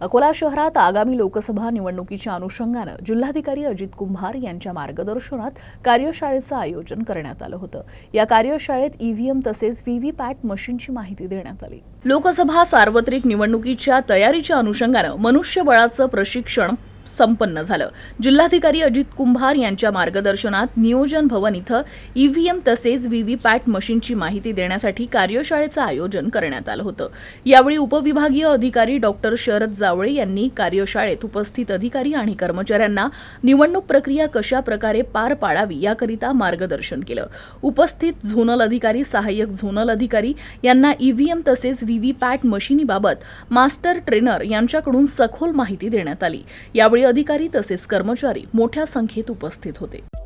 अकोला शहरात आगामी लोकसभा निवडणुकीच्या अनुषंगानं जिल्हाधिकारी अजित कुंभार यांच्या मार्गदर्शनात कार्यशाळेचं आयोजन करण्यात आलं होतं. या कार्यशाळेत ईव्हीएम तसेच व्हीव्हीपॅट मशीनची माहिती देण्यात आली. लोकसभा सार्वत्रिक निवडणुकीच्या तयारीच्या अनुषंगानं मनुष्यबळाचं प्रशिक्षण संपन्न झालं. जिल्हाधिकारी अजित कुंभार यांच्या मार्गदर्शनात नियोजन भवन इथं ईव्हीएम तसेच व्हीव्हीपॅट मशीनची माहिती देण्यासाठी कार्यशाळेचं आयोजन करण्यात आलं होतं. यावेळी उपविभागीय अधिकारी डॉक्टर शरद जावळे यांनी कार्यशाळेत उपस्थित अधिकारी आणि कर्मचाऱ्यांना निवडणूक प्रक्रिया कशा प्रकारे पार पाडावी याकरिता मार्गदर्शन केलं. उपस्थित झोनल अधिकारी सहाय्यक झोनल अधिकारी यांना ईव्हीएम तसेच व्हीव्हीपॅट मशिनीबाबत मास्टर ट्रेनर यांच्याकडून सखोल माहिती देण्यात आली. यावेळी अधिकारी तसेच कर्मचारी मोठ्या संख्येत उपस्थित होते.